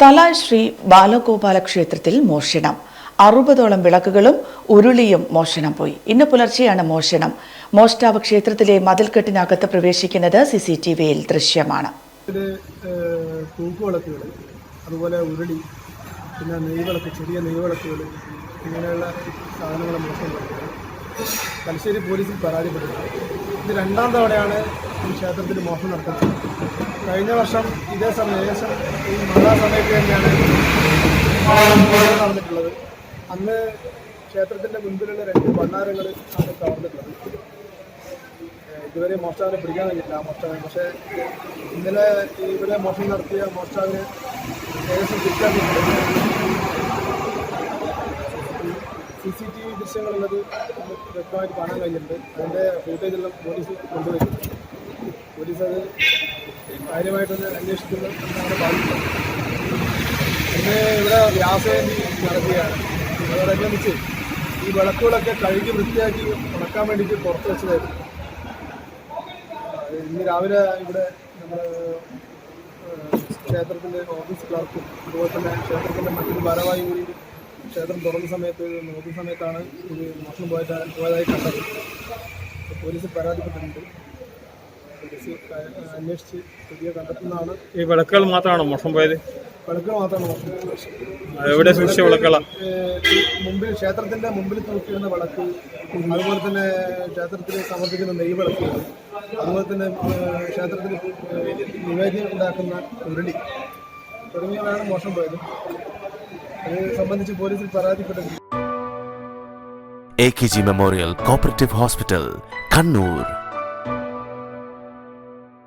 തലായ് ശ്രീ ബാലഗോപാല ക്ഷേത്രത്തിൽ മോഷണം. അറുപതോളം വിളക്കുകളും ഉരുളിയും മോഷണം പോയി. ഇന്ന് പുലർച്ചെയാണ് മോഷണം. മോഷ്ടാവ് ക്ഷേത്രത്തിലെ മതിൽക്കെട്ടിനകത്ത് പ്രവേശിക്കുന്നത് സി സി ടി വിയിൽ ദൃശ്യമാണ് അതുപോലെ ഉരുളി പിന്നെ നെയ്വിളക്ക് ചെറിയ നെയ്വിളക്കുകൾ ഇങ്ങനെയുള്ള സാധനങ്ങൾ മോശം തലശ്ശേരി പോലീസിൽ പരാതിപ്പെട്ടിട്ടുണ്ട്. ഇത് രണ്ടാം തവണയാണ് ഈ ക്ഷേത്രത്തിൽ മോഷണം നടത്തുന്നത് കഴിഞ്ഞ വർഷം ഇതേ സമയം ഏകദേശം ഈ മഴ സമയത്ത് തന്നെയാണ് നടന്നിട്ടുള്ളത്. അന്ന് ക്ഷേത്രത്തിന്റെ മുൻപിലുള്ള രണ്ട് ഭണ്ണാരങ്ങൾ ആണ് ഇതുവരെ മോഷ്ടാവിനെ പിടിക്കാൻ കഴിഞ്ഞില്ല മോഷ്ടാവിനെ. പക്ഷേ ഇന്നലെ ഇവിടെ മോഷണം നടത്തിയ മോഷ്ടാവിനെ ഏകദേശം തിരിച്ചാൽ സി സി ടി വി ദൃശ്യങ്ങളുള്ളത് വ്യക്തമായിട്ട് കാണാൻ കഴിഞ്ഞിട്ടുണ്ട്. അതിന്റെ ഫൂട്ടേജെല്ലാം പോലീസ് കൊണ്ടുവരുന്നുണ്ട്. പോലീസ് അത് കാര്യമായിട്ടൊന്ന് അന്വേഷിക്കുന്നത് എന്നാണ് ഭാവിക്കുന്നത് പിന്നെ ഇവിടെ വ്യാസജയന്തി നടക്കുകയാണ്. അതോടനുബന്ധിച്ച് ഈ വിളക്കുകളൊക്കെ കഴുകി വൃത്തിയാക്കി ഉണക്കാൻ വേണ്ടിയിട്ട് പുറത്ത് വെച്ചതായിരുന്നു. ഇന്ന് രാവിലെ ഇവിടെ നമ്മൾ ക്ഷേത്രത്തിന്റെ ഓഫീസ് ക്ലർക്കും അതുപോലെ തന്നെ ക്ഷേത്രത്തിന്റെ മറ്റൊരു ഭാരവാഹി കൂടി ക്ഷേത്രം തുറന്ന സമയത്ത് നോക്കുന്ന സമയത്താണ് ഇത് മോഷണം പോയതായി കണ്ടത്. പോലീസ് പരാതിപ്പെട്ടിട്ടുണ്ട്. അന്വേഷിച്ച് പുതിയ കണ്ടെത്തുന്നതാണ്. ഈ വിളക്കുകൾ മാത്രമാണോ മോഷണം പോയത്? വിളക്കുകൾ മാത്രമാണ് മോഷണം പോയത്. എവിടെ സൂക്ഷിച്ച വിളക്കുകളാണ് മുമ്പിൽ ക്ഷേത്രത്തിന്റെ മുമ്പിൽ തൂക്കിയിരുന്ന വിളക്ക് അതുപോലെ തന്നെ ക്ഷേത്രത്തിൽ സമർപ്പിക്കുന്ന നെയ് വിളക്ക് അതുപോലെ തന്നെ ഏഹ് ക്ഷേത്രത്തിൽ ഏഹ് നിവേദ്യം ഉണ്ടാക്കുന്ന ഉരുളി തുടങ്ങിയവയാണ് മോശം പോയത്. അത് സംബന്ധിച്ച് പോലീസിൽ പരാതിപ്പെട്ടിട്ടുണ്ട്. A K G memorial cooperative hospital Kannur